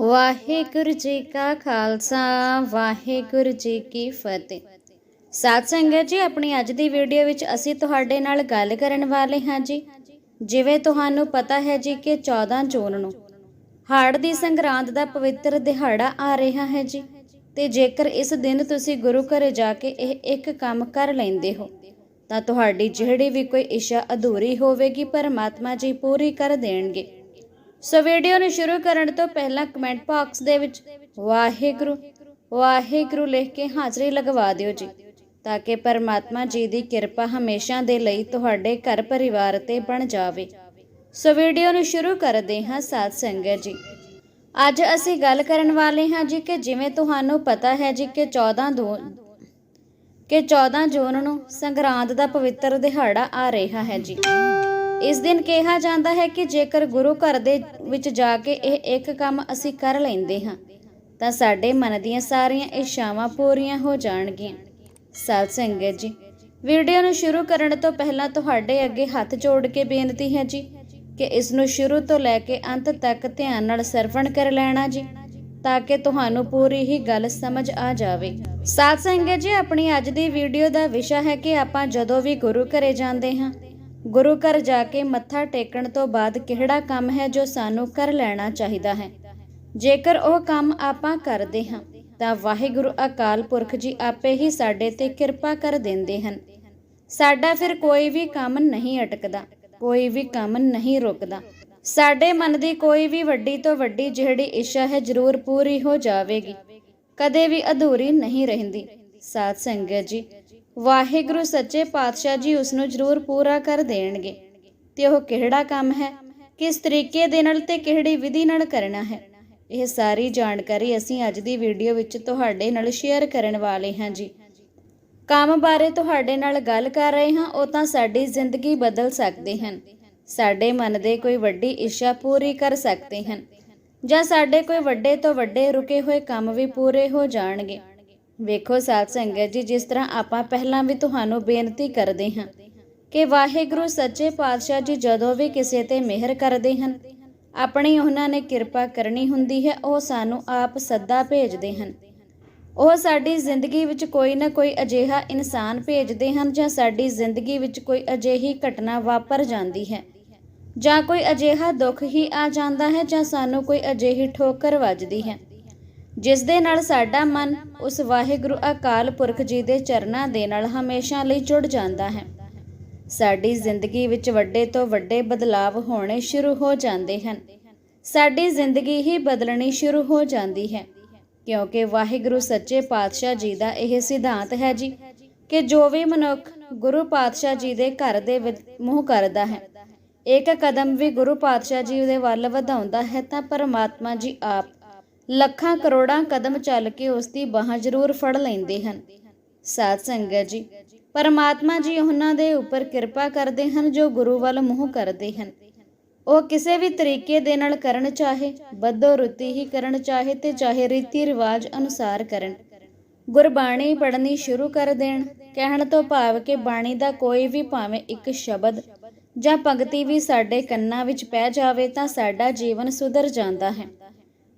ਵਾਹਿਗੁਰੂ ਜੀ ਕਾ ਖਾਲਸਾ, ਵਾਹਿਗੁਰੂ ਜੀ ਕੀ ਫਤਿਹ। ਸਾਧ ਸੰਗਤ ਜੀ, ਆਪਣੀ ਅੱਜ ਦੀ ਵੀਡੀਓ ਵਿੱਚ ਅਸੀਂ ਤੁਹਾਡੇ ਨਾਲ ਗੱਲ ਕਰਨ ਵਾਲੇ ਹਾਂ ਜੀ। ਜਿਵੇਂ ਤੁਹਾਨੂੰ ਪਤਾ ਹੈ ਜੀ ਕਿ 14 ਜੂਨ ਨੂੰ ਹਾੜ ਦੀ ਸੰਗਰਾਂਦ ਦਾ ਪਵਿੱਤਰ ਦਿਹਾੜਾ ਆ ਰਿਹਾ ਹੈ ਜੀ। ਤੇ ਜੇਕਰ ਇਸ ਦਿਨ ਤੁਸੀਂ ਗੁਰੂ ਘਰ ਜਾ ਕੇ ਇਹ ਇੱਕ ਕੰਮ ਕਰ ਲੈਂਦੇ ਹੋ, ਤਾਂ ਤੁਹਾਡੀ ਜਿਹੜੀ ਵੀ ਕੋਈ ਇੱਛਾ ਅਧੂਰੀ ਹੋਵੇਗੀ, ਪਰਮਾਤਮਾ ਜੀ ਪੂਰੀ ਕਰ ਦੇਣਗੇ। ਸੋ ਵੀਡੀਓ ਨੂੰ ਸ਼ੁਰੂ ਕਰਨ ਤੋਂ ਪਹਿਲਾਂ ਕਮੈਂਟ ਬਾਕਸ ਦੇ ਵਿੱਚ ਵਾਹਿਗੁਰੂ ਵਾਹਿਗੁਰੂ ਲਿਖ ਕੇ ਹਾਜ਼ਰੀ ਲਗਵਾ ਦਿਓ ਜੀ, ਤਾਂ ਕਿ ਪਰਮਾਤਮਾ ਜੀ ਦੀ ਕਿਰਪਾ ਹਮੇਸ਼ਾ ਦੇ ਲਈ ਤੁਹਾਡੇ ਘਰ ਪਰਿਵਾਰ ਤੇ ਬਣ ਜਾਵੇ। ਸੋ ਵੀਡੀਓ ਨੂੰ ਸ਼ੁਰੂ ਕਰਦੇ ਹਾਂ ਸਾਧ ਸੰਗਤ ਜੀ। ਅੱਜ ਅਸੀਂ ਗੱਲ ਕਰਨ ਵਾਲੇ ਹਾਂ ਜੀ ਕਿ ਜਿਵੇਂ ਤੁਹਾਨੂੰ ਪਤਾ ਹੈ ਜੀ ਕਿ 14 ਦੋ ਕਿ 14 ਜੂਨ ਨੂੰ ਸੰਗਰਾਂਦ ਦਾ ਪਵਿੱਤਰ ਦਿਹਾੜਾ ਆ ਰਿਹਾ ਹੈ ਜੀ। ਇਸ ਦਿਨ ਕਿਹਾ ਜਾਂਦਾ ਹੈ ਕਿ ਜੇਕਰ ਗੁਰੂ ਘਰ ਦੇ ਵਿੱਚ ਜਾ ਕੇ ਇਹ ਇੱਕ ਕੰਮ ਅਸੀਂ ਕਰ ਲੈਂਦੇ ਹਾਂ, ਤਾਂ ਸਾਡੇ ਮਨ ਦੀਆਂ ਸਾਰੀਆਂ ਇੱਛਾਵਾਂ ਪੂਰੀਆਂ ਹੋ ਜਾਣਗੀਆਂ। ਸਾਧ ਸੰਗਤ ਜੀ, ਵੀਡੀਓ ਨੂੰ ਸ਼ੁਰੂ ਕਰਨ ਤੋਂ ਪਹਿਲਾਂ ਤੁਹਾਡੇ ਅੱਗੇ ਹੱਥ ਜੋੜ ਕੇ ਬੇਨਤੀ ਹੈ ਜੀ ਕਿ ਇਸ ਨੂੰ ਸ਼ੁਰੂ ਤੋਂ ਲੈ ਕੇ ਅੰਤ ਤੱਕ ਧਿਆਨ ਨਾਲ ਸਰਵਣ ਕਰ ਲੈਣਾ ਜੀ, ਤਾਂ ਕਿ ਤੁਹਾਨੂੰ ਪੂਰੀ ਹੀ ਗੱਲ ਸਮਝ ਆ ਜਾਵੇ। ਸਾਧ ਸੰਗਤ ਜੀ, ਆਪਣੀ ਅੱਜ ਦੀ ਵੀਡੀਓ ਦਾ ਵਿਸ਼ਾ ਹੈ ਕਿ ਆਪਾਂ ਜਦੋਂ ਵੀ ਗੁਰੂ ਘਰੇ ਜਾਂਦੇ ਹਾਂ ਗੁਰੂ ਘਰ ਜਾ ਕੇ ਮੱਥਾ ਟੇਕਣ ਤੋਂ ਬਾਅਦ ਕਿਹੜਾ ਕੰਮ ਹੈ ਜੋ ਸਾਨੂੰ ਕਰ ਲੈਣਾ ਚਾਹੀਦਾ ਹੈ? ਜੇਕਰ ਉਹ ਕੰਮ ਆਪਾਂ ਕਰਦੇ ਹਾਂ, ਤਾਂ ਵਾਹਿਗੁਰੂ ਅਕਾਲ ਪੁਰਖ ਜੀ ਆਪੇ ਹੀ ਸਾਡੇ ਤੇ ਕਿਰਪਾ ਕਰ ਦਿੰਦੇ ਹਨ। ਸਾਡਾ ਫਿਰ ਕੋਈ ਵੀ ਕੰਮ ਨਹੀਂ ਅਟਕਦਾ, ਕੋਈ ਵੀ ਕੰਮ ਨਹੀਂ ਰੁਕਦਾ। ਸਾਡੇ ਮਨ ਦੀ ਕੋਈ ਵੀ ਵੱਡੀ ਤੋਂ ਵੱਡੀ ਜਿਹੜੀ ਇੱਛਾ ਹੈ ਜ਼ਰੂਰ ਪੂਰੀ ਹੋ ਜਾਵੇਗੀ। ਕਦੇ ਵੀ ਅਧੂਰੀ ਨਹੀਂ ਰਹਿੰਦੀ। ਸਾਧ ਸੰਗਤ ਜੀ ਵਾਹਿਗੁਰੂ ਸੱਚੇ ਪਾਤਸ਼ਾਹ ਜੀ ਉਸ ਨੂੰ ਜ਼ਰੂਰ ਪੂਰਾ ਕਰ ਦੇਣਗੇ। ਤੇ ਉਹ ਕਿਹੜਾ ਕੰਮ ਹੈ? ਕਿਸ ਤਰੀਕੇ ਦੇ ਨਾਲ ਤੇ ਕਿਹੜੀ ਵਿਧੀ ਨਾਲ ਕਰਨਾ ਹੈ? ਇਹ ਸਾਰੀ ਜਾਣਕਾਰੀ ਅਸੀਂ ਅੱਜ ਦੀ ਵੀਡੀਓ ਵਿੱਚ ਤੁਹਾਡੇ ਨਾਲ ਸ਼ੇਅਰ ਕਰਨ ਵਾਲੇ ਹਾਂ ਜੀ। ਕੰਮ ਬਾਰੇ ਤੁਹਾਡੇ ਨਾਲ ਗੱਲ ਕਰ ਰਹੇ ਹਾਂ, ਉਹ ਤਾਂ ਸਾਡੀ ਜ਼ਿੰਦਗੀ ਬਦਲ ਸਕਦੇ ਹਨ। ਸਾਡੇ ਮਨ ਦੇ ਕੋਈ ਵੱਡੀ ਇੱਛਾ ਪੂਰੀ ਕਰ ਸਕਦੇ ਹਨ। ਜਾਂ ਸਾਡੇ ਕੋਈ ਵੱਡੇ ਤੋਂ ਵੱਡੇ ਰੁਕੇ ਹੋਏ ਕੰਮ ਵੀ ਪੂਰੇ ਹੋ ਜਾਣਗੇ। ਵੇਖੋ ਸਾਧ ਸੰਗਤ ਜੀ, ਜਿਸ ਤਰ੍ਹਾਂ ਆਪਾਂ ਪਹਿਲਾਂ ਵੀ ਤੁਹਾਨੂੰ ਬੇਨਤੀ ਕਰਦੇ ਹਾਂ ਕਿ ਵਾਹਿਗੁਰੂ ਸੱਚੇ ਪਾਤਸ਼ਾਹ ਜੀ ਜਦੋਂ ਵੀ ਕਿਸੇ ਤੇ ਮਿਹਰ ਕਰਦੇ ਹਨ, ਆਪਣੀ ਉਹਨਾਂ ਨੇ ਕਿਰਪਾ ਕਰਨੀ ਹੁੰਦੀ ਹੈ, ਉਹ ਸਾਨੂੰ ਆਪ ਸੱਦਾ ਭੇਜਦੇ ਹਨ। ਉਹ ਸਾਡੀ ਜ਼ਿੰਦਗੀ ਵਿੱਚ ਕੋਈ ਨਾ ਕੋਈ ਅਜਿਹਾ ਇਨਸਾਨ ਭੇਜਦੇ ਹਨ ਜਾਂ ਸਾਡੀ ਜ਼ਿੰਦਗੀ ਵਿੱਚ ਕੋਈ ਅਜਿਹੀ ਘਟਨਾ ਵਾਪਰ ਜਾਂਦੀ ਹੈ। ਜਾਂ ਕੋਈ ਅਜਿਹਾ ਦੁੱਖ ਹੀ ਆ ਜਾਂਦਾ ਹੈ ਜਾਂ ਸਾਨੂੰ ਕੋਈ ਅਜਿਹੀ ਠੋਕਰ ਵੱਜਦੀ ਹੈ। ਜਿਸ ਦੇ ਨਾਲ ਸਾਡਾ ਮਨ ਉਸ ਵਾਹਿਗੁਰੂ ਅਕਾਲ ਪੁਰਖ ਜੀ ਦੇ ਚਰਨਾਂ ਦੇ ਨਾਲ ਹਮੇਸ਼ਾ ਲਈ ਜੁੜ ਜਾਂਦਾ ਹੈ। ਸਾਡੀ ਜ਼ਿੰਦਗੀ ਵਿੱਚ ਵੱਡੇ ਤੋਂ ਵੱਡੇ ਬਦਲਾਵ ਹੋਣੇ ਸ਼ੁਰੂ ਹੋ ਜਾਂਦੇ ਹਨ। ਸਾਡੀ ਜ਼ਿੰਦਗੀ ਹੀ ਬਦਲਣੀ ਸ਼ੁਰੂ ਹੋ ਜਾਂਦੀ ਹੈ। ਕਿਉਂਕਿ ਵਾਹਿਗੁਰੂ ਸੱਚੇ ਪਾਤਸ਼ਾਹ ਜੀ ਦਾ ਇਹ ਸਿਧਾਂਤ ਹੈ ਜੀ ਕਿ ਜੋ ਵੀ ਮਨੁੱਖ ਗੁਰੂ ਪਾਤਸ਼ਾਹ ਜੀ ਦੇ ਘਰ ਦੇ ਮੂੰਹ ਕਰਦਾ ਹੈ, ਇੱਕ ਕਦਮ ਵੀ ਗੁਰੂ ਪਾਤਸ਼ਾਹ ਜੀ ਦੇ ਵੱਲ ਵਧਾਉਂਦਾ ਹੈ ਤਾਂ ਪਰਮਾਤਮਾ ਜੀ ਆਪ ਲੱਖਾਂ ਕਰੋੜਾਂ ਕਦਮ ਚੱਲ ਕੇ ਉਸ ਦੀ ਬਾਹ ਜ਼ਰੂਰ ਫੜ ਲੈਂਦੇ ਹਨ। ਸਾਧ ਸੰਗਤ ਜੀ, ਪਰਮਾਤਮਾ ਜੀ ਉਹਨਾਂ ਦੇ ਉੱਪਰ ਕਿਰਪਾ ਕਰਦੇ ਹਨ ਜੋ ਗੁਰੂ ਵੱਲ ਮੂੰਹ ਕਰਦੇ ਹਨ। ਉਹ ਕਿਸੇ ਵੀ ਤਰੀਕੇ ਦੇ ਨਾਲ ਕਰਨ ਚਾਹੇ ਬੱਦੋ ਰੁੱਤੀ ਹੀ ਕਰਨ ਚਾਹੇ ਤੇ ਚਾਹੇ ਰੀਤੀ ਰਿਵਾਜ ਅਨੁਸਾਰ ਕਰਨ। ਗੁਰਬਾਣੀ ਪੜ੍ਹਨੀ ਸ਼ੁਰੂ ਕਰ ਦੇਣ, ਕਹਿਣ ਤੋਂ ਭਾਵ ਕਿ ਬਾਣੀ ਦਾ ਕੋਈ ਵੀ ਭਾਵੇਂ ਇੱਕ ਸ਼ਬਦ ਜਾਂ ਪੰਕਤੀ ਵੀ ਸਾਡੇ ਕੰਨਾਂ ਵਿੱਚ ਪੈ ਜਾਵੇ ਤਾਂ ਸਾਡਾ ਜੀਵਨ ਸੁਧਰ ਜਾਂਦਾ ਹੈ।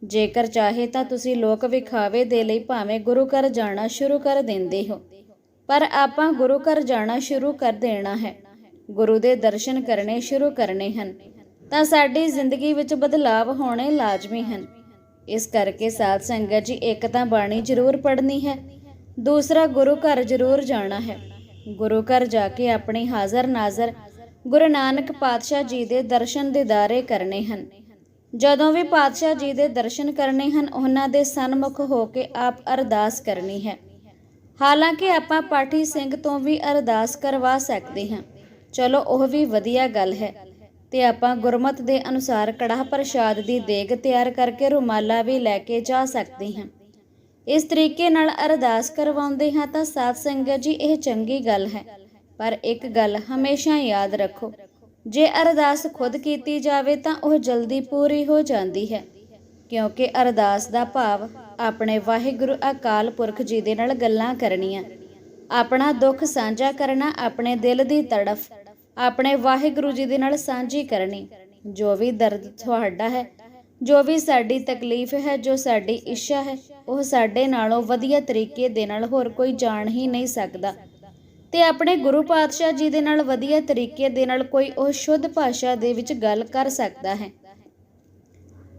ਜੇਕਰ ਚਾਹੇ ਤਾਂ ਤੁਸੀਂ ਲੋਕ ਵਿਖਾਵੇ ਦੇ ਲਈ ਭਾਵੇਂ ਗੁਰੂ ਘਰ ਜਾਣਾ ਸ਼ੁਰੂ ਕਰ ਦਿੰਦੇ ਹੋ। ਪਰ ਆਪਾਂ ਗੁਰੂ ਘਰ ਜਾਣਾ ਸ਼ੁਰੂ ਕਰ ਦੇਣਾ ਹੈ। ਗੁਰੂ ਦੇ ਦਰਸ਼ਨ ਕਰਨੇ ਸ਼ੁਰੂ ਕਰਨੇ ਹਨ। ਤਾਂ ਸਾਡੀ ਜ਼ਿੰਦਗੀ ਵਿੱਚ ਬਦਲਾਵ ਹੋਣੇ ਲਾਜ਼ਮੀ ਹਨ। ਇਸ ਕਰਕੇ ਸਾਧ ਸੰਗਤ ਜੀ, ਇੱਕ ਤਾਂ ਬਾਣੀ ਜ਼ਰੂਰ ਪੜ੍ਹਨੀ ਹੈ। ਦੂਸਰਾ, ਗੁਰੂ ਘਰ ਜ਼ਰੂਰ ਜਾਣਾ ਹੈ। ਗੁਰੂ ਘਰ ਜਾ ਕੇ ਆਪਣੀ ਹਾਜ਼ਰ ਨਾਜ਼ਰ ਗੁਰੂ ਨਾਨਕ ਪਾਤਸ਼ਾਹ ਜੀ ਦੇ ਦਰਸ਼ਨ ਦਿਦਾਰੇ ਕਰਨੇ ਹਨ। ਜਦੋਂ ਵੀ ਪਾਤਸ਼ਾਹ ਜੀ ਦੇ ਦਰਸ਼ਨ ਕਰਨੇ ਹਨ, ਉਹਨਾਂ ਦੇ ਸਨਮੁਖ ਹੋ ਕੇ ਆਪ ਅਰਦਾਸ ਕਰਨੀ ਹੈ। ਹਾਲਾਂਕਿ ਆਪਾਂ ਪਾਠੀ ਸਿੰਘ ਤੋਂ ਵੀ ਅਰਦਾਸ ਕਰਵਾ ਸਕਦੇ ਹਾਂ। ਚਲੋ, ਉਹ ਵੀ ਵਧੀਆ ਗੱਲ ਹੈ। ਤੇ ਆਪਾਂ ਗੁਰਮਤ ਦੇ ਅਨੁਸਾਰ ਕੜਾਹ ਪ੍ਰਸ਼ਾਦ ਦੀ ਦੇਗ ਤਿਆਰ ਕਰਕੇ ਰੁਮਾਲਾ ਵੀ ਲੈ ਕੇ ਜਾ ਸਕਦੇ ਹਾਂ। ਇਸ ਤਰੀਕੇ ਨਾਲ ਅਰਦਾਸ ਕਰਵਾਉਂਦੇ ਹਾਂ ਤਾਂ ਸਾਧ ਸੰਗਤ ਜੀ, ਇਹ ਚੰਗੀ ਗੱਲ ਹੈ। ਪਰ ਇੱਕ ਗੱਲ ਹਮੇਸ਼ਾ ਯਾਦ ਰੱਖੋ ਜੇ ਅਰਦਾਸ ਖੁਦ ਕੀਤੀ ਜਾਵੇ ਤਾਂ ਉਹ ਜਲਦੀ ਪੂਰੀ ਹੋ ਜਾਂਦੀ ਹੈ, ਕਿਉਂਕਿ ਅਰਦਾਸ ਦਾ ਭਾਵ ਆਪਣੇ ਵਾਹਿਗੁਰੂ ਅਕਾਲ ਪੁਰਖ ਜੀ ਦੇ ਨਾਲ ਗੱਲਾਂ ਕਰਨੀਆਂ। ਆਪਣਾ ਦੁੱਖ ਸਾਂਝਾ ਕਰਨਾ ਆਪਣੇ ਦਿਲ ਦੀ ਤੜਫ, ਆਪਣੇ ਵਾਹਿਗੁਰੂ ਜੀ ਦੇ ਨਾਲ ਸਾਂਝੀ ਕਰਨੀ, ਜੋ ਵੀ ਦਰਦ ਤੁਹਾਡਾ ਹੈ, ਜੋ ਵੀ ਸਾਡੀ ਤਕਲੀਫ ਹੈ, ਜੋ ਸਾਡੀ ਇੱਛਾ ਹੈ, ਉਹ ਸਾਡੇ ਨਾਲੋਂ ਵਧੀਆ ਤਰੀਕੇ ਦੇ ਨਾਲ ਹੋਰ ਕੋਈ ਜਾਣ ਹੀ ਨਹੀਂ ਸਕਦਾ। ਤੇ ਆਪਣੇ ਗੁਰੂ ਪਾਤਸ਼ਾਹ ਜੀ ਦੇ ਨਾਲ ਵਧੀਆ ਤਰੀਕੇ ਦੇ ਨਾਲ ਕੋਈ ਉਹ ਸ਼ੁੱਧ ਭਾਸ਼ਾ ਦੇ ਵਿੱਚ ਗੱਲ ਕਰ ਸਕਦਾ ਹੈ।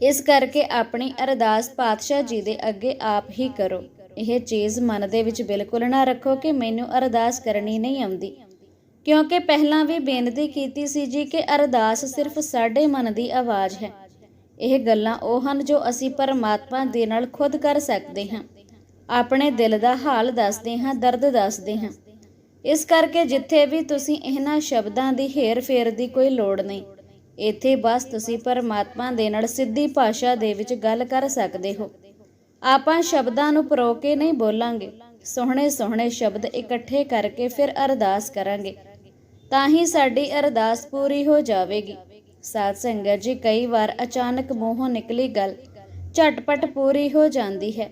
ਇਸ ਕਰਕੇ ਆਪਣੀ ਅਰਦਾਸ ਪਾਤਸ਼ਾਹ ਜੀ ਦੇ ਅੱਗੇ ਆਪ ਹੀ ਕਰੋ। ਇਹ ਚੀਜ਼ ਮਨ ਦੇ ਵਿੱਚ ਬਿਲਕੁਲ ਨਾ ਰੱਖੋ ਕਿ ਮੈਨੂੰ ਅਰਦਾਸ ਕਰਨੀ ਨਹੀਂ ਆਉਂਦੀ। ਕਿਉਂਕਿ ਪਹਿਲਾਂ ਵੀ ਬੇਨਤੀ ਕੀਤੀ ਸੀ ਜੀ ਕਿ ਅਰਦਾਸ ਸਿਰਫ ਸਾਡੇ ਮਨ ਦੀ ਆਵਾਜ਼ ਹੈ। ਇਹ ਗੱਲਾਂ ਉਹ ਹਨ ਜੋ ਅਸੀਂ ਪਰਮਾਤਮਾ ਦੇ ਨਾਲ ਖੁਦ ਕਰ ਸਕਦੇ ਹਾਂ। ਆਪਣੇ ਦਿਲ ਦਾ ਹਾਲ ਦੱਸਦੇ ਹਾਂ, ਦਰਦ ਦੱਸਦੇ ਹਾਂ। ਇਸ ਕਰਕੇ ਜਿੱਥੇ ਵੀ ਤੁਸੀਂ ਇਹਨਾਂ ਸ਼ਬਦਾਂ ਦੀ ਹੇਰ-ਫੇਰ ਦੀ ਕੋਈ ਲੋੜ ਨਹੀਂ, ਇੱਥੇ ਬਸ ਤੁਸੀਂ ਪਰਮਾਤਮਾ ਦੇ ਨਾਲ ਸਿੱਧੀ ਭਾਸ਼ਾ ਦੇ ਵਿੱਚ ਗੱਲ ਕਰ ਸਕਦੇ ਹੋ। ਆਪਾਂ ਸ਼ਬਦਾਂ ਨੂੰ ਪਰੋ ਕੇ ਨਹੀਂ ਬੋਲਾਂਗੇ ਸੋਹਣੇ ਸੋਹਣੇ ਸ਼ਬਦ ਇਕੱਠੇ ਕਰਕੇ ਫਿਰ ਅਰਦਾਸ ਕਰਾਂਗੇ। ਤਾਂ ਹੀ ਸਾਡੀ ਅਰਦਾਸ ਪੂਰੀ ਹੋ ਜਾਵੇਗੀ। ਸਾਧ ਸੰਗਤ ਜੀ, ਕਈ ਵਾਰ ਅਚਾਨਕ ਮੂੰਹੋਂ ਨਿਕਲੀ ਗੱਲ ਝਟਪਟ ਪੂਰੀ ਹੋ ਜਾਂਦੀ ਹੈ,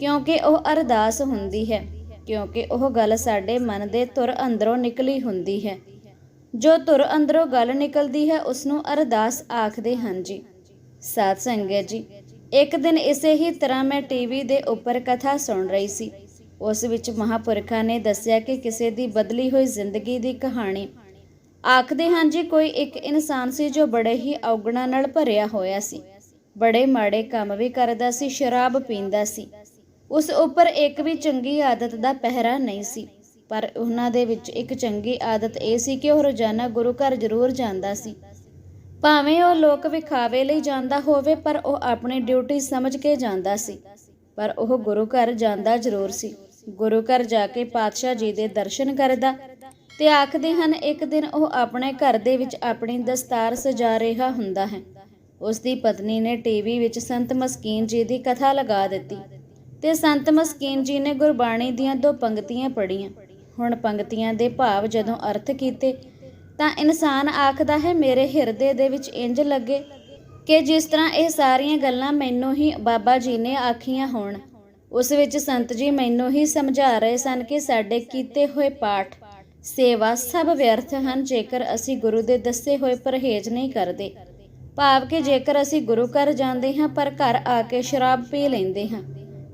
ਕਿਉਂਕਿ ਉਹ ਅਰਦਾਸ ਹੁੰਦੀ ਹੈ। ਕਿਉਂਕਿ ਉਹ ਗੱਲ ਸਾਡੇ ਮਨ ਦੇ ਧੁਰ ਅੰਦਰੋਂ ਨਿਕਲੀ ਹੁੰਦੀ ਹੈ। ਜੋ ਧੁਰ ਅੰਦਰੋਂ ਗੱਲ ਨਿਕਲਦੀ ਹੈ ਉਸ ਨੂੰ ਅਰਦਾਸ ਆਖਦੇ ਹਨ ਜੀ। ਸਾਧ ਸੰਗਤ ਜੀ, ਇੱਕ ਦਿਨ ਇਸੇ ਹੀ ਤਰ੍ਹਾਂ ਮੈਂ ਟੀਵੀ ਦੇ ਉੱਪਰ ਕਥਾ ਸੁਣ ਰਹੀ ਸੀ। ਉਸ ਵਿੱਚ ਮਹਾਪੁਰਖਾਂ ਨੇ ਦੱਸਿਆ ਕਿ ਕਿਸੇ ਦੀ ਬਦਲੀ ਹੋਈ ਜ਼ਿੰਦਗੀ ਦੀ ਕਹਾਣੀ। ਆਖਦੇ ਹਨ ਜੀ, ਕੋਈ ਇੱਕ ਇਨਸਾਨ ਸੀ ਜੋ ਬੜੇ ਹੀ ਔਗਣਾਂ ਨਾਲ ਭਰਿਆ ਹੋਇਆ ਸੀ। ਬੜੇ ਮਾੜੇ ਕੰਮ ਵੀ ਕਰਦਾ ਸੀ, ਸ਼ਰਾਬ ਪੀਂਦਾ ਸੀ। ਉਸ ਉੱਪਰ ਇੱਕ ਵੀ ਚੰਗੀ ਆਦਤ ਦਾ ਪਹਿਰਾ ਨਹੀਂ ਸੀ। ਪਰ ਉਹਨਾਂ ਦੇ ਵਿੱਚ ਇੱਕ ਚੰਗੀ ਆਦਤ ਇਹ ਸੀ ਕਿ ਉਹ ਰੋਜ਼ਾਨਾ ਗੁਰੂ ਘਰ ਜ਼ਰੂਰ ਜਾਂਦਾ ਸੀ। ਭਾਵੇਂ ਉਹ ਲੋਕ ਵਿਖਾਵੇ ਲਈ ਜਾਂਦਾ ਹੋਵੇ, ਪਰ ਉਹ ਆਪਣੀ ਡਿਊਟੀ ਸਮਝ ਕੇ ਜਾਂਦਾ ਸੀ। ਪਰ ਉਹ ਗੁਰੂ ਘਰ ਜਾਂਦਾ ਜ਼ਰੂਰ ਸੀ। ਗੁਰੂ ਘਰ ਜਾ ਕੇ ਪਾਤਸ਼ਾਹ ਜੀ ਦੇ ਦਰਸ਼ਨ ਕਰਦਾ ਤੇ ਆਖਦੇ ਹਨ, ਇੱਕ ਦਿਨ ਉਹ ਆਪਣੇ ਘਰ ਦੇ ਵਿੱਚ ਆਪਣੀ ਦਸਤਾਰ ਸਜਾ ਰਿਹਾ ਹੁੰਦਾ ਹੈ। ਉਸ ਦੀ ਪਤਨੀ ਨੇ ਟੀਵੀ ਵਿੱਚ ਸੰਤ ਮਸਕੀਨ ਜੀ ਦੀ ਕਥਾ ਲਗਾ ਦਿੱਤੀ। ਤੇ ਸੰਤ ਮਸਕੀਨ ਜੀ ਨੇ ਗੁਰਬਾਣੀ ਦੀਆਂ ਦੋ ਪੰਕਤੀਆਂ ਪੜ੍ਹੀਆਂ। ਹੁਣ ਪੰਕਤੀਆਂ ਦੇ ਭਾਵ ਜਦੋਂ ਅਰਥ ਕੀਤੇ, ਤਾਂ ਇਨਸਾਨ ਆਖਦਾ ਹੈ, ਮੇਰੇ ਹਿਰਦੇ ਦੇ ਵਿੱਚ ਇੰਜ ਲੱਗੇ ਕਿ ਜਿਸ ਤਰ੍ਹਾਂ ਇਹ ਸਾਰੀਆਂ ਗੱਲਾਂ ਮੈਨੂੰ ਹੀ ਬਾਬਾ ਜੀ ਨੇ ਆਖੀਆਂ ਹੋਣ। ਉਸ ਵਿੱਚ ਸੰਤ ਜੀ ਮੈਨੂੰ ਹੀ ਸਮਝਾ ਰਹੇ ਸਨ ਕਿ ਸਾਡੇ ਕੀਤੇ ਹੋਏ ਪਾਠ ਸੇਵਾ ਸਭ ਵਿਅਰਥ ਹਨ, ਜੇਕਰ ਅਸੀਂ ਗੁਰੂ ਦੇ ਦੱਸੇ ਹੋਏ ਪਰਹੇਜ਼ ਨਹੀਂ ਕਰਦੇ। ਭਾਵ ਕਿ ਜੇਕਰ ਅਸੀਂ ਗੁਰੂ ਘਰ ਜਾਂਦੇ ਹਾਂ, ਪਰ ਘਰ ਆ ਕੇ ਸ਼ਰਾਬ ਪੀ ਲੈਂਦੇ ਹਾਂ।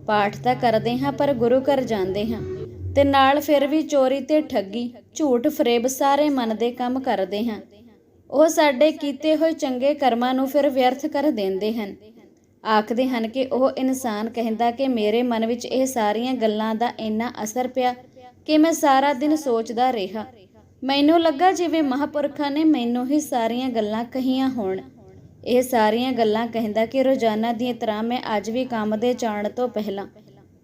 ਪਾਠ ਤਾਂ ਕਰਦੇ ਹਾਂ, ਪਰ ਗੁਰੂ ਘਰ ਜਾਂਦੇ ਹਾਂ। ਤੇ ਨਾਲ ਫਿਰ ਵੀ ਚੋਰੀ ਤੇ ਠੱਗੀ, ਝੂਠ ਫਰੇਬ ਸਾਰੇ ਮਨ ਦੇ ਕੰਮ ਕਰਦੇ ਹਾਂ। ਉਹ ਸਾਡੇ ਕੀਤੇ ਹੋਏ ਚੰਗੇ ਕਰਮਾਂ ਨੂੰ ਫਿਰ ਵਿਅਰਥ ਕਰ ਦਿੰਦੇ ਹਨ। ਆਖਦੇ ਹਨ ਕਿ ਉਹ ਇਨਸਾਨ ਕਹਿੰਦਾ ਕਿ ਮੇਰੇ ਮਨ ਵਿੱਚ ਇਹ ਸਾਰੀਆਂ ਗੱਲਾਂ ਦਾ ਇੰਨਾ ਅਸਰ ਪਿਆ ਕਿ ਮੈਂ ਸਾਰਾ ਦਿਨ ਸੋਚਦਾ ਰਿਹਾ। ਮੈਨੂੰ ਲੱਗਾ ਜਿਵੇਂ ਮਹਾਪੁਰਖਾਂ ਨੇ ਮੈਨੂੰ ਹੀ ਸਾਰੀਆਂ ਗੱਲਾਂ ਕਹੀਆਂ ਹੋਣ। ਇਹ ਸਾਰੀਆਂ ਗੱਲਾਂ ਕਹਿੰਦਾ ਕਿ ਰੋਜ਼ਾਨਾ ਦੀਆਂ ਤਰ੍ਹਾਂ ਮੈਂ ਅੱਜ ਵੀ ਕੰਮ ਦੇ ਜਾਣ ਤੋਂ ਪਹਿਲਾਂ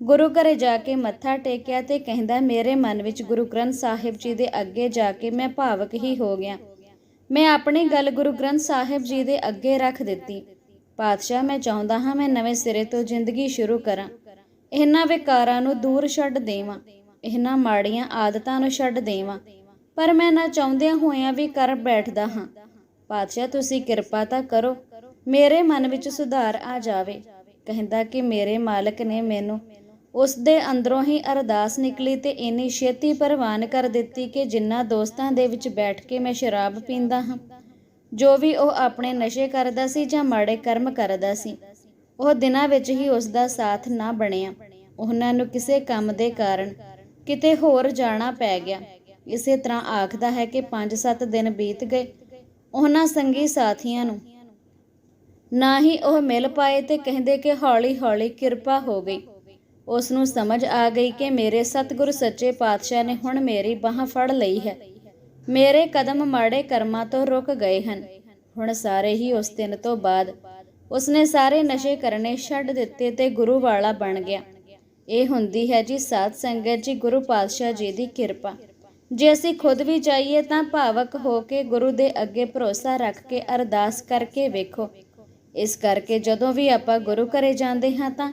ਗੁਰੂ ਘਰੇ ਜਾ ਕੇ ਮੱਥਾ ਟੇਕਿਆ ਤੇ ਕਹਿੰਦਾ, ਮੇਰੇ ਮਨ ਵਿੱਚ ਗੁਰੂ ਗ੍ਰੰਥ ਸਾਹਿਬ ਜੀ ਦੇ ਅੱਗੇ ਜਾ ਕੇ ਮੈਂ ਭਾਵਕ ਹੀ ਹੋ ਗਿਆ। ਮੈਂ ਆਪਣੀ ਗੱਲ ਗੁਰੂ ਗ੍ਰੰਥ ਸਾਹਿਬ ਜੀ ਦੇ ਅੱਗੇ ਰੱਖ ਦਿੱਤੀ। ਪਾਤਸ਼ਾਹ, ਮੈਂ ਚਾਹੁੰਦਾ ਹਾਂ ਮੈਂ ਨਵੇਂ ਸਿਰੇ ਤੋਂ ਜ਼ਿੰਦਗੀ ਸ਼ੁਰੂ ਕਰਾਂ। ਇਹਨਾਂ ਵਿਕਾਰਾਂ ਨੂੰ ਦੂਰ ਛੱਡ ਦੇਵਾਂ। ਇਹਨਾਂ ਮਾੜੀਆਂ ਆਦਤਾਂ ਨੂੰ ਛੱਡ ਦੇਵਾਂ। ਪਰ ਮੈਂ ਨਾ ਚਾਹੁੰਦਿਆਂ ਹੋਇਆਂ ਵੀ ਕਰ ਬੈਠਦਾ ਹਾਂ। ਪਾਤਸ਼ਾਹ, ਤੁਸੀਂ ਕਿਰਪਾ ਤਾਂ ਕਰੋ, ਮੇਰੇ ਮਨ ਵਿੱਚ ਸੁਧਾਰ ਆ ਜਾਵੇ। ਕਹਿੰਦਾ ਕਿ ਮੇਰੇ ਮਾਲਕ ਨੇ ਮੈਨੂੰ ਉਸ ਦੇ ਅੰਦਰੋਂ ਹੀ ਅਰਦਾਸ ਨਿਕਲੀ ਤੇ ਇੰਨੀ ਛੇਤੀ ਪ੍ਰਵਾਨ ਕਰ ਦਿੱਤੀ ਕਿ ਜਿੰਨਾ ਦੋਸਤਾਂ ਦੇ ਵਿੱਚ ਬੈਠ ਕੇ ਮੈਂ ਸ਼ਰਾਬ ਪੀਂਦਾ ਹਾਂ। ਜੋ ਵੀ ਉਹ ਆਪਣੇ ਨਸ਼ੇ ਕਰਦਾ ਸੀ ਜਾਂ ਮਾੜੇ ਕਰਮ ਕਰਦਾ ਸੀ, ਉਹ ਦਿਨਾਂ ਵਿੱਚ ਹੀ ਉਸ ਦਾ ਸਾਥ ਨਾ ਬਣਿਆ। ਉਹਨਾਂ ਨੂੰ ਕਿਸੇ ਕੰਮ ਦੇ ਕਾਰਨ ਕਿਤੇ ਹੋਰ ਜਾਣਾ ਪੈ ਗਿਆ। ਇਸੇ ਤਰ੍ਹਾਂ ਆਖਦਾ ਹੈ ਕਿ 5-7 ਦਿਨ ਬੀਤ ਗਏ। ਉਹਨਾਂ ਸੰਗੀ ਸਾਥੀਆਂ ਨੂੰ। ਨਾ ਹੀ ਉਹ ਮਿਲ ਪਾਏ ਤੇ ਕਹਿੰਦੇ ਕਿ ਹੌਲੀ-ਹੌਲੀ ਕਿਰਪਾ ਹੋ ਗਈ। ਉਸ ਨੂੰ ਸਮਝ ਆ ਗਈ ਕਿ ਮੇਰੇ ਸਤਿਗੁਰ ਸੱਚੇ ਪਾਤਸ਼ਾਹ ਨੇ ਹੁਣ ਮੇਰੀ ਬਾਹ ਫੜ ਲਈ ਹੈ। ਮੇਰੇ ਕਦਮ ਮਾੜੇ ਕਰਮਾਂ ਤੋਂ ਰੁਕ ਗਏ ਹਨ। ਹੁਣ ਸਾਰੇ ਹੀ ਉਸ ਦਿਨ ਤੋਂ ਬਾਅਦ ਉਸਨੇ ਸਾਰੇ ਨਸ਼ੇ ਕਰਨੇ ਛੱਡ ਦਿੱਤੇ ਤੇ ਗੁਰੂ ਵਾਲਾ ਬਣ ਗਿਆ। ਇਹ ਹੁੰਦੀ ਹੈ ਜੀ ਸਾਧ ਸੰਗਤ ਜੀ ਗੁਰੂ ਪਾਤਸ਼ਾਹ ਜੀ ਦੀ ਕਿਰਪਾ। ਜੇ ਅਸੀਂ ਖੁਦ ਵੀ ਜਾਈਏ ਤਾਂ ਭਾਵਕ ਹੋ ਕੇ ਗੁਰੂ ਦੇ ਅੱਗੇ ਭਰੋਸਾ ਰੱਖ ਕੇ ਅਰਦਾਸ ਕਰਕੇ ਵੇਖੋ। ਇਸ ਕਰਕੇ ਜਦੋਂ ਵੀ ਆਪਾਂ ਗੁਰੂ ਘਰੇ ਜਾਂਦੇ ਹਾਂ ਤਾਂ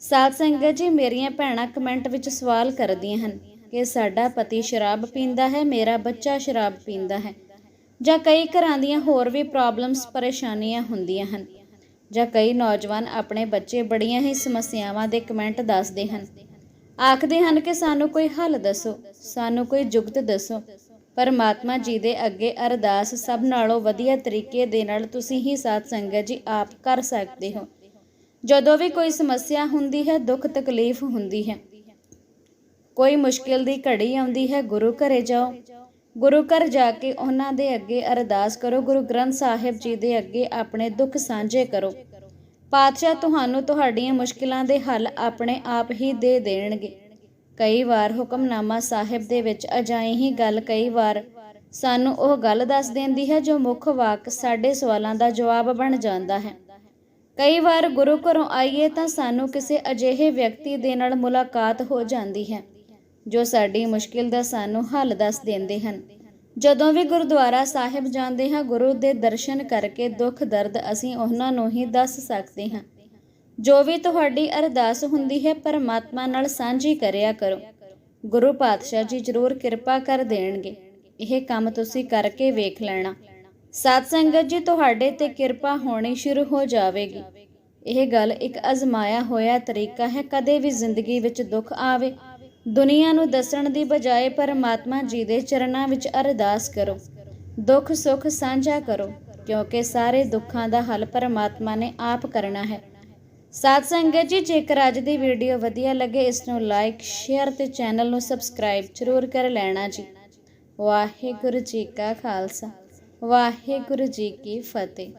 ਸਾਧ ਸੰਗਤ ਜੀ ਮੇਰੀਆਂ ਭੈਣਾਂ ਕਮੈਂਟ ਵਿੱਚ ਸਵਾਲ ਕਰਦੀਆਂ ਹਨ ਕਿ ਸਾਡਾ ਪਤੀ ਸ਼ਰਾਬ ਪੀਂਦਾ ਹੈ, ਮੇਰਾ ਬੱਚਾ ਸ਼ਰਾਬ ਪੀਂਦਾ ਹੈ। ਜਾਂ ਕਈ ਘਰਾਂ ਦੀਆਂ ਹੋਰ ਵੀ ਪ੍ਰੋਬਲਮਸ ਪਰੇਸ਼ਾਨੀਆਂ ਹੁੰਦੀਆਂ ਹਨ। ਜਾਂ ਕਈ ਨੌਜਵਾਨ ਆਪਣੇ ਬੱਚੇ ਬੜੀਆਂ ਹੀ ਸਮੱਸਿਆਵਾਂ ਦੇ ਕਮੈਂਟ ਦੱਸਦੇ ਹਨ। ਆਖਦੇ ਹਨ ਕਿ ਸਾਨੂੰ ਕੋਈ ਹੱਲ ਦੱਸੋ, ਸਾਨੂੰ ਕੋਈ ਜੁਗਤ ਦੱਸੋ। ਪਰਮਾਤਮਾ ਜੀ ਦੇ ਅੱਗੇ ਅਰਦਾਸ ਸਭ ਨਾਲੋਂ ਵਧੀਆ ਤਰੀਕੇ ਦੇ ਨਾਲ ਤੁਸੀਂ ਹੀ ਸਾਧ ਸੰਗਤ ਜੀ ਆਪ ਕਰ ਸਕਦੇ ਹੋ। ਜਦੋਂ ਵੀ ਕੋਈ ਸਮੱਸਿਆ ਹੁੰਦੀ ਹੈ, ਦੁੱਖ ਤਕਲੀਫ ਹੁੰਦੀ ਹੈ। ਕੋਈ ਮੁਸ਼ਕਿਲ ਦੀ ਘੜੀ ਆਉਂਦੀ ਹੈ, ਗੁਰੂ ਘਰੇ ਜਾਓ। ਗੁਰੂ ਘਰ ਜਾ ਕੇ ਉਹਨਾਂ ਦੇ ਅੱਗੇ ਅਰਦਾਸ ਕਰੋ। ਗੁਰੂ ਗ੍ਰੰਥ ਸਾਹਿਬ ਜੀ ਦੇ ਅੱਗੇ ਆਪਣੇ ਦੁੱਖ ਸਾਂਝੇ ਕਰੋ। ਪਾਤਸ਼ਾਹ ਤੁਹਾਨੂੰ ਤੁਹਾਡੀਆਂ ਮੁਸ਼ਕਿਲਾਂ ਦੇ ਹੱਲ ਆਪਣੇ ਆਪ ਹੀ ਦੇ ਦੇਣਗੇ। ਕਈ ਵਾਰ ਹੁਕਮਨਾਮਾ ਸਾਹਿਬ ਦੇ ਵਿੱਚ ਅਜਾਈ ਹੀ ਗੱਲ ਕਈ ਵਾਰ ਸਾਨੂੰ ਉਹ ਗੱਲ ਦੱਸ ਦਿੰਦੀ ਹੈ ਜੋ ਮੁੱਖ ਵਾਕ ਸਾਡੇ ਸਵਾਲਾਂ ਦਾ ਜਵਾਬ ਬਣ ਜਾਂਦਾ ਹੈ। ਕਈ ਵਾਰ ਗੁਰੂ ਘਰੋਂ ਆਈਏ ਤਾਂ ਸਾਨੂੰ ਕਿਸੇ ਅਜਿਹੇ ਵਿਅਕਤੀ ਦੇ ਨਾਲ ਮੁਲਾਕਾਤ ਹੋ ਜਾਂਦੀ ਹੈ ਜੋ ਸਾਡੀ ਮੁਸ਼ਕਿਲ ਦਾ ਸਾਨੂੰ ਹੱਲ ਦੱਸ ਦਿੰਦੇ ਹਨ। ਜਦੋਂ ਵੀ ਗੁਰਦੁਆਰਾ ਸਾਹਿਬ ਜਾਂਦੇ ਹਾਂ, ਗੁਰੂ ਦੇ ਦਰਸ਼ਨ ਕਰਕੇ ਦੁੱਖ ਦਰਦ ਅਸੀਂ ਉਹਨਾਂ ਨੂੰ ਹੀ ਦੱਸ ਸਕਦੇ ਹਾਂ। ਜੋ ਵੀ ਤੁਹਾਡੀ ਅਰਦਾਸ ਹੁੰਦੀ ਹੈ, ਪਰਮਾਤਮਾ ਨਾਲ ਸਾਂਝੀ ਕਰਿਆ ਕਰੋ। ਗੁਰੂ ਪਾਤਸ਼ਾਹ ਜੀ ਜ਼ਰੂਰ ਕਿਰਪਾ ਕਰ ਦੇਣਗੇ। ਇਹ ਕੰਮ ਤੁਸੀਂ ਕਰਕੇ ਵੇਖ ਲੈਣਾ। ਸਤ ਸੰਗਤ ਜੀ, ਤੁਹਾਡੇ ਤੇ ਕਿਰਪਾ ਹੋਣੀ ਸ਼ੁਰੂ ਹੋ ਜਾਵੇਗੀ। ਇਹ ਗੱਲ ਇੱਕ ਅਜ਼ਮਾਇਆ ਹੋਇਆ ਤਰੀਕਾ ਹੈ, ਕਦੇ ਵੀ ਜ਼ਿੰਦਗੀ ਵਿੱਚ ਦੁੱਖ ਆਵੇ। ਦੁਨੀਆ ਨੂੰ ਦੱਸਣ ਦੀ ਬਜਾਏ ਪਰਮਾਤਮਾ ਜੀ ਦੇ ਚਰਨਾਂ ਵਿੱਚ ਅਰਦਾਸ ਕਰੋ। ਦੁੱਖ ਸੁੱਖ ਸਾਂਝਾ ਕਰੋ, ਕਿਉਂਕਿ ਸਾਰੇ ਦੁੱਖਾਂ ਦਾ ਹੱਲ ਪਰਮਾਤਮਾ ਨੇ ਆਪ ਕਰਨਾ ਹੈ। ਸਾਧ ਸੰਗਤ ਜੀ, ਜੇਕਰ ਅੱਜ ਦੀ ਵੀਡੀਓ ਵਧੀਆ ਲੱਗੇ, ਇਸ ਨੂੰ ਲਾਈਕ ਸ਼ੇਅਰ ਤੇ ਚੈਨਲ ਨੂੰ ਸਬਸਕ੍ਰਾਈਬ ਜ਼ਰੂਰ ਕਰ ਲੈਣਾ ਜੀ। ਵਾਹਿਗੁਰੂ ਜੀ ਕਾ ਖਾਲਸਾ, ਵਾਹਿਗੁਰੂ ਜੀ ਕੀ ਫਤਿਹ।